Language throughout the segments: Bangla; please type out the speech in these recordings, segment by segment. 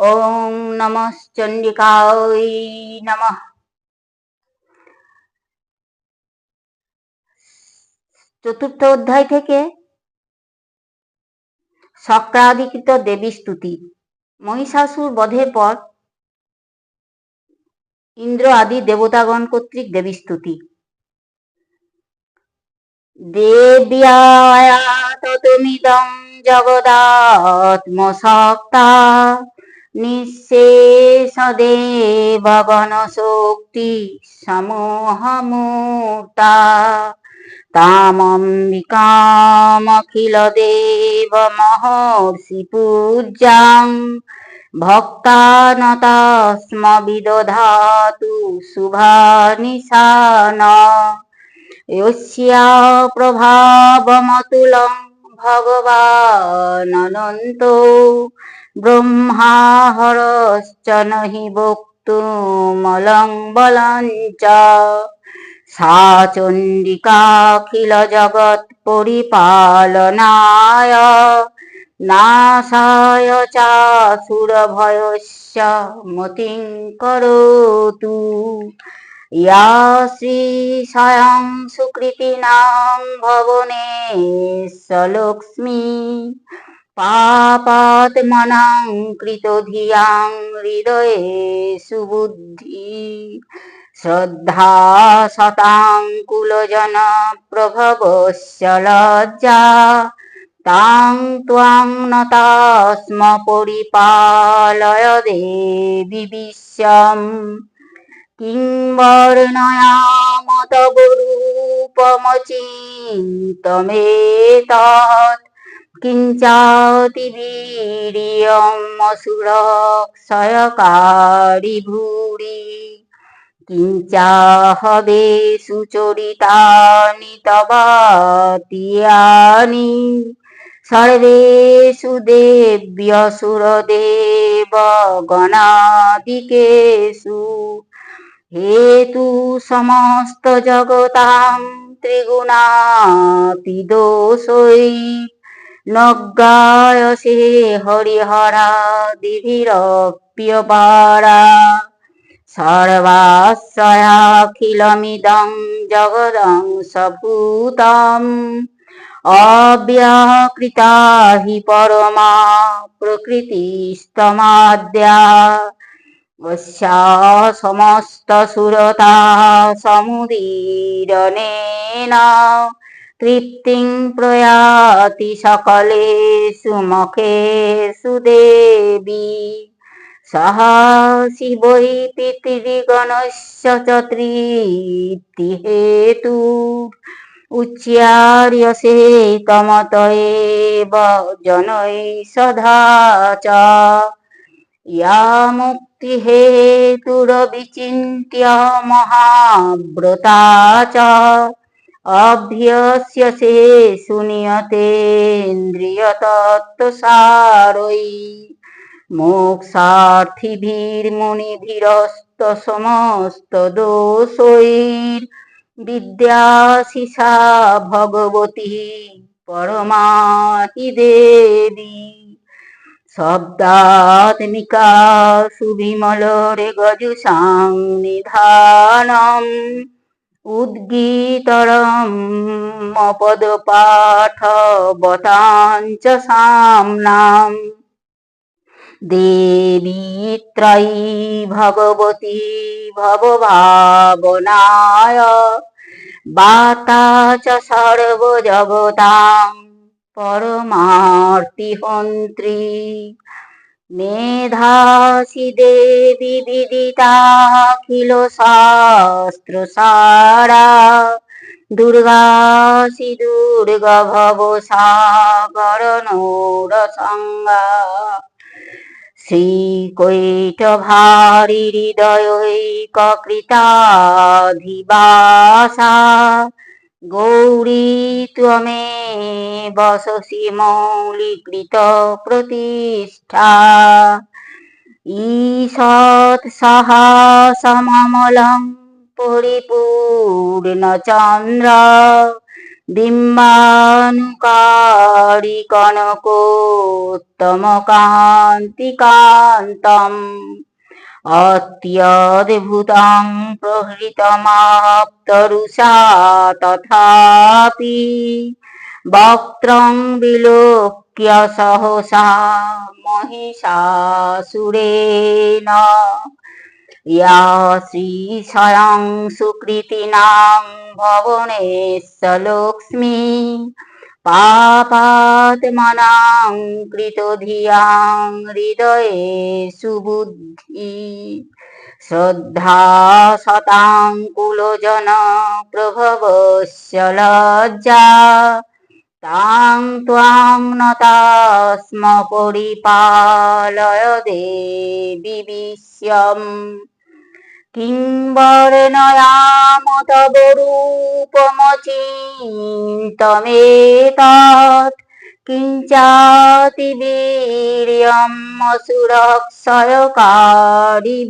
ওম নমঃ চণ্ডিকায় চতুর্থ অধ্যায় থেকে সক্রাধিকৃত দেবী স্তুতি। মহিষাসুর বধের পর ইন্দ্র আদি দেবতাগণ কর্তৃক দেবী স্তুতি। দেব্যায়া ততমিদং জগদাত্মসক্তা নিঃশেষদেবগণ শক্তি সমহমূতা তামম্বিকামখিল দেব মহর্ষি পূজাং ভক্তানতাস্ম বিদধাতু শুভানিশান ইয়স্যা প্রভাবমতুলং ভগবানন্ত ব্রহ্মাহরশ্চ নহি বক্তুমলং বলঞ্চ সা চণ্ডিকাখিল জগৎ পরিপালনায়। নাশায় চাসুরভয়স্য মতিং করতু ইয়া শ্রী স্বয়ং সুকৃতিনাং ভবনে সলক্ষ্মী পাপাত্মনাং কৃত ধিয়াং হৃদয়ে সুবুদ্ধি শ্রদ্ধা শতাং কুলজন প্রভবস্য লজ্জা তাং ত্বাং নতাস্ম পরিপালয় দেবী বিশ্বম কিংবর্ণয়ামত গুরুপমচিন্তমেতৎ তব রূপমচিন্তমেতৎ কিঞ্চাতি বীর্যমসুরক্ষয়কারি ভূরি কিঞ্চাহবে সুচরিতানি তবাতিয়ানি সর্বেষু দেব্যসুরদেব হেতু সমস্ত জগতাং ত্রিগুণাতিদোষৈ নজ্ঞায়সে হরিহরা দিভির প্রিয়পারা সর্বাশ্রয়াখিলমিদং জগদং সভূতম। অব্যাকৃতা হি পরমা প্রকৃতিস্তমাদ্যা। অস্যা সমস্ত সুরতা সমুদীরণেন। তৃপ্তিং প্রয়াতি সকলে সুমখে সুদেবী। সহ শিবৈ পিতৃগণস্য চ তৃপ্তি হেতু। উচ্চার্য সে তমত জনৈ সদা ইয়া মুক্তি হেতুর বিচিন্ত্য মহাব্রতা চ। অভ্যস্য সে শুনিয়তে ইন্দ্রিয়তত্ত্বসারৈ মোক্ষার্থীভীর মুনিভীরস্ত সমস্ত দোষৈর বিদ্যাশিষা ভগবতী পরমাহি দেবী শব্দাত্মিকা সুবিমলরে গজুষাং নিধানম উদ্গীতরম পদপাঠ বতাঞ্চ সাম্নাম। দেবী ত্রয়ী ভগবতী ভবভাবনায় বাতা চ সর্বজগতাং পরমার্তিহন্ত্রী মেধাসি দেবী বিদিতাখিল শাস্ত্রসারা দুর্গাসি দুর্গা ভব সাগর নৌরসঙ্গা শ্রীকৈটভারি হৃদয়ৈকৃতাধিবাসা গৌরী ত্বমে বসসি মৌলিকৃত প্রতিষ্ঠা। ঈষৎ সাহাসমমলং পরিপূর্ণচন্দ্র অত্যদ্ভুতং প্রহৃতমাপ্তরুষা তথাপি বক্ত্রং বিলোক্য সহসা মহিষাসুরেণ শ্রীশয়ং শ্রীস্বয়ং সুকৃতিনাং ভবনেশ্বলক্ষ্মী পাপাত্মনাং কৃতধিয়াং হৃদয়ে সুবুদ্ধি। শ্রদ্ধা শতাং কুলজন প্রভবস্য লজ্জা। তাং ত্বাং নতাস্ম পরিপালয় দেবী কিংবর নয়াম তব কিঞ্চাতি বীর্যম সুরক্ষয় কারি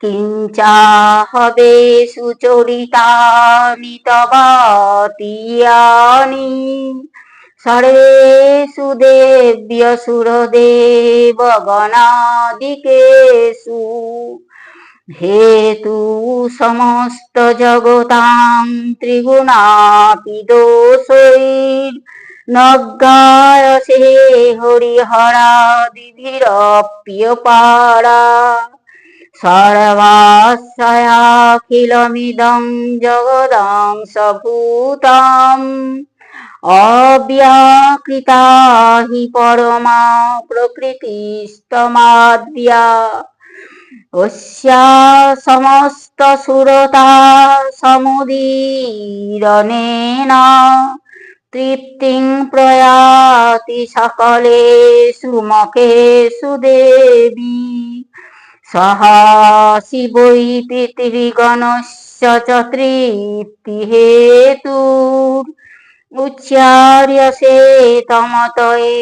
কিঞ্চা হবে সুচরিতা নিতবাতিয়ানি সরেষু দেব্য সুরদেব গণাদিকেশু হেতু সমস্ত জগতাং ত্রিগুণাপিদোষৈর। নজ্ঞায় সে হরিহরা দিধির প্রিয় পারা সর্বাশ্রয়াখিলমিদং জগদং সভূতম অব্যাকৃতা হি পরমা প্রকৃতিস্তমাদ্যা অস্যা সমস্ত সুরতা সমুদীরণেন তৃপ্তিং প্রয়াতি সকলে সুমকে সুদেবী সহা শিবৈ পৃথিবীগণস্য চ তৃপ্তি হেতুর উচ্চার্য উচ্চার্যসে তমত বিচিন্ত্য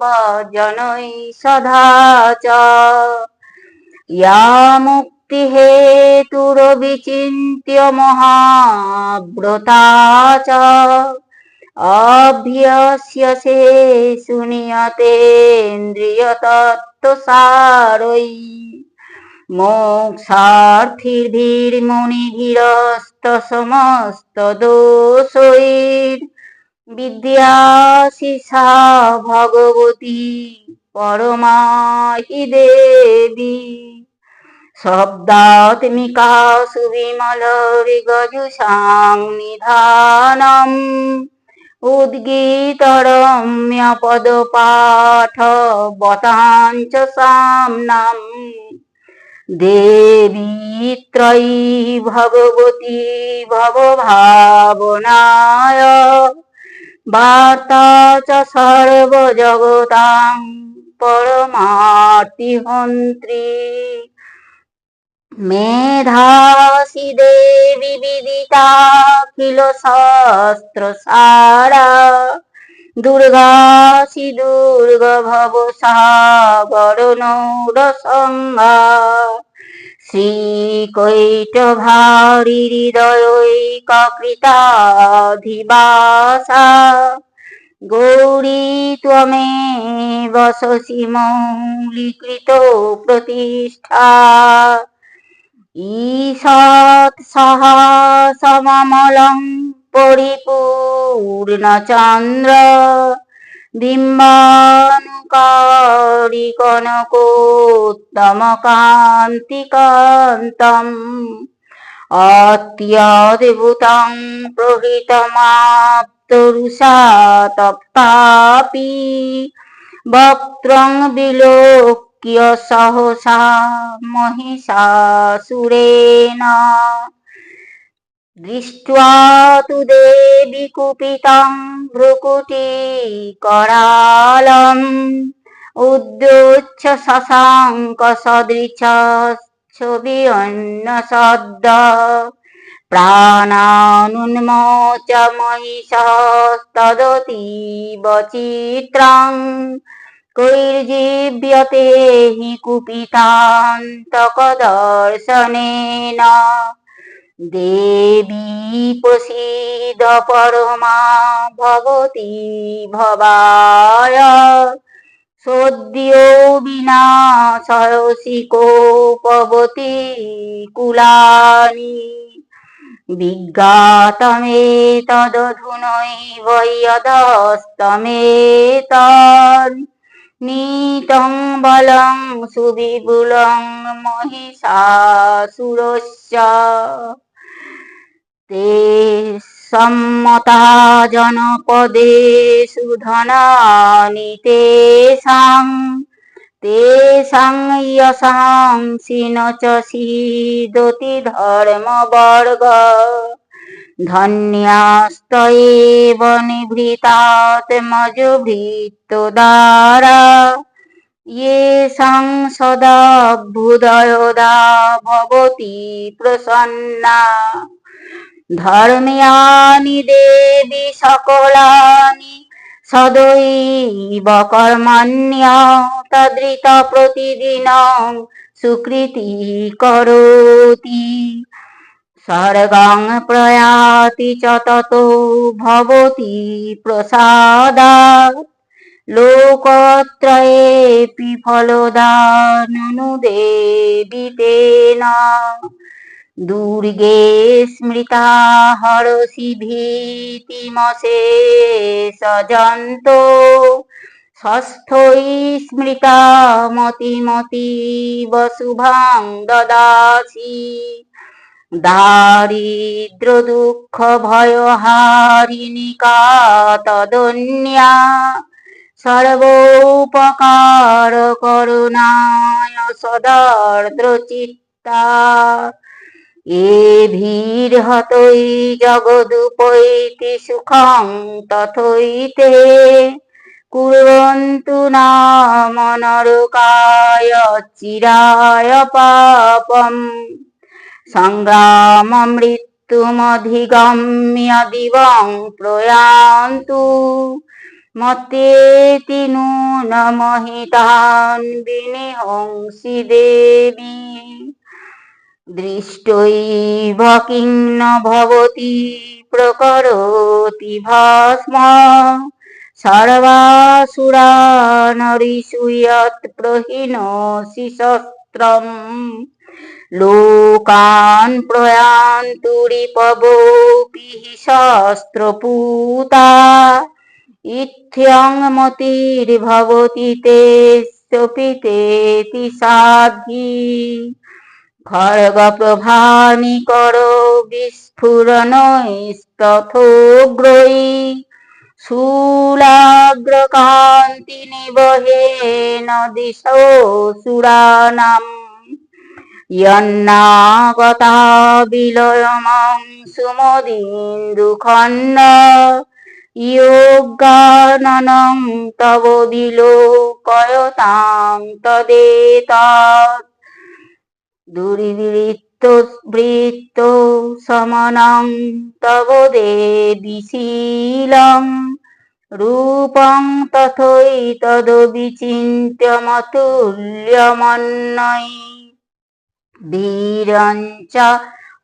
মহা সদা চ সে মুক্তিহেতুরবিচিন্ত্য মহাব্রতা চ অভ্যস্যসে শুনিয়তেন্দ্রিয়তত্ত্বসারৈ মোক্ষার্থীর্ভির্মুনিভিরস্ত সমস্ত দোষৈর বিদ্যাশিষা ভগবতী পরমাহি দেবী। শব্দাত্মিকা সুবিমল বিগজুষাং সাংনিধানম উদ্গীতরম্য পদপাঠ বতাঞ্চ সামনাম। দেবী ত্রয়ী ভগবতী ভবভাবনায় বার্তা চ সর্বজগতাং পরমার্তিহন্ত্রী মেধাসি দেবী বিদিতা কিল শস্ত্র সারা। দুর্গাসি দুর্গ ভব সাগর নৌর সংজ্ঞা শ্রীকৈট ভারি হৃদয়ৈকৃতাধিবাসা গৌরী ত্বমেব শশি মৌলিকৃত প্রতিষ্ঠা। ঈষৎ সহসমমলং পরিপূর্ণচন্দ্র বিম্বান অলঙ্কারি কনকোত্তমকান্তিকান্তम् আত্মদেবতাং প্রহৃতমাপ্তরুষা তপ্তাপি বক্ত্রং বিলোক্য সহসা মহিষাসুরেণ हि कुपितान्तकदर्शनेन দেবী দেবী প্রসিদ পরমা ভবতী ভবায়। সদ্যো বিনাশয়সিকোপবতী কুলানি। বিজ্ঞাতমে তদধুনৈব ইয়দস্তমেতন নীতং বলং সুবিপুলং মহিষাসুরস্য ते सम्मता जनपदेषु धनानि तेषां तेषां यशांसि न च सीदति धर्मवर्ग धन्यास्त एव निभृतात्मजभृत्तदारा येषां सदाभ्युदयोदा भवति प्रसन्ना ধর্মিয়ানি দেবী সকলানি, সদৈব কর্মণ্য প্রতিদিন সুকৃতি করতি। স্বর্গং প্রয়াতি চতত ভবতি প্রসাদ লোকত্রয়েপি ফলদাননু দেবী তেনা। দুর্গে স্মৃতা হরসি ভীতিমসে সজন্ত। ষষ্ঠই স্মৃতা মতিমতি বসুভাং দদাসি। দারিদ্র দুঃখ ভয় হারিণিকা তদন্যা। সর্বোপকার করুণায় সদার্দ্র চিত্তা। এ ভীর হতই জগদুপৈতি সুখং তথৈতে। কুর্বন্তু নাম নরকায় চিরায় পাপম। সংগ্রাম মৃত্যুমধিগম্য দিবং প্রয়ান্তু। মতেতি নূনমহিতান বিনিহংসি দেবী। দৃষ্টৈব কিন্ন ভবতি প্রকরতি ভস্ম। সর্বাসুরানরিষুয়ত প্রহীণসি শস্ত্রম। লোকান প্রয়ান্তু রিপবপি শস্ত্রপূতা। ইথ্যং মতির্ভবতি তেস্যপি তেতি সাধ্বী। খড়গ প্রভামি কর, বিস্ফুরণ স্তথগ্রয়ী শূলাগ্রকান্তি নিবহে নদিশ সুরানাম ইয়ন্নাগতা বিলয়মং সুমদিন্দুখণ্ড। ইয়োগাননং তব দিল কয়তাং দুর্বৃত্ত বৃত্ত সমনং তব দেবিশীলং রূপং তথৈতদবিচিন্ত্যমতুল্যমন্নৈ বীরঞ্চ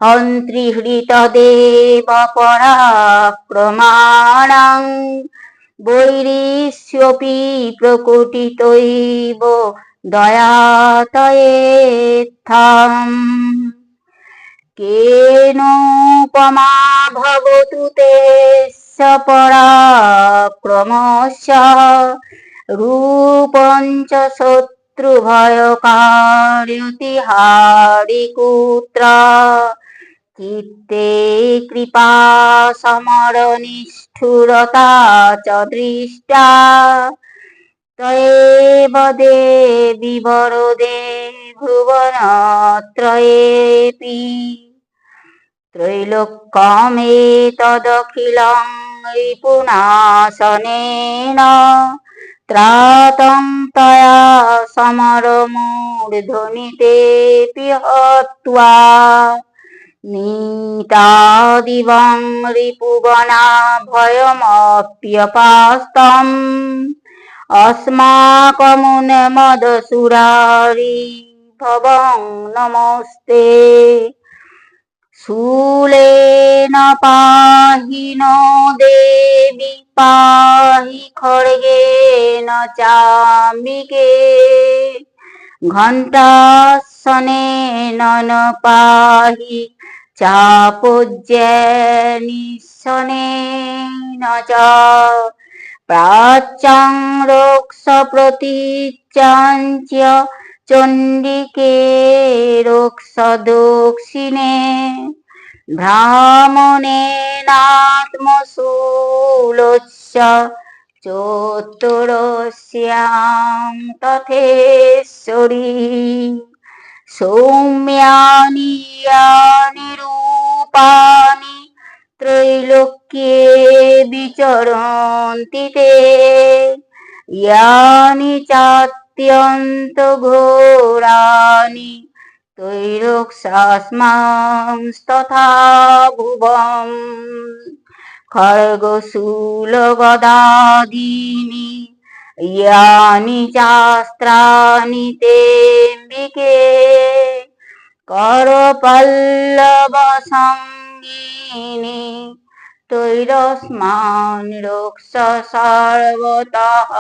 হন্ত্রিহৃতদেব পরাক্রমাণং বৈরিষ্যপি প্রকটিতৈব দয়াতয়েত্থম। কেনোপমা ভবতু তেস্য পরাক্রমস্য রূপঞ্চ শত্রুভয়কার্যতিহারিকুত্র। চিত্তে কৃপা সমরনিষ্ঠুরতা চ দৃষ্টা। ত্রয়েব দেবী বরদে ভুবনত্রয়েপি ত্রৈলোক্যমে তদখিলং রিপুনাশনেন ত্রাতং তয়া সমরমূর্ধনিতে পিহত্বা নীতাদিবং রিপুবনা ভয়মপ্যপাস্তম अस्माकमुन्मदसुरारी भवं नमस्ते शूलेन पाहि नो देवि पाहि खड्गेन चाम्बिके घण्टासनेन न पाहि चापूज्यनिशनेन च প্রাচ্যাং রক্ষ প্রতীচ্যাঞ্চ চণ্ডিকে রক্ষ দক্ষিণে ভ্রামণেনাত্মশূলস্য চতুরস্যাং তথেশ্বরী সৌম্যানি রূপানি ত্রৈলোক্যে বিচরন্তিতে ইয়ানি চাত্যন্ত ঘোরানি ত্রৈলোক তৈরক্সাস্মাংস্তথা ভুবম। খর্গশূলগদাদিনী ইয়ানি চাস্ত্রানি তেম্বিকে। করপল্লবসং ভগিনী তৈরস্মান রক্ষ সর্বতঃ।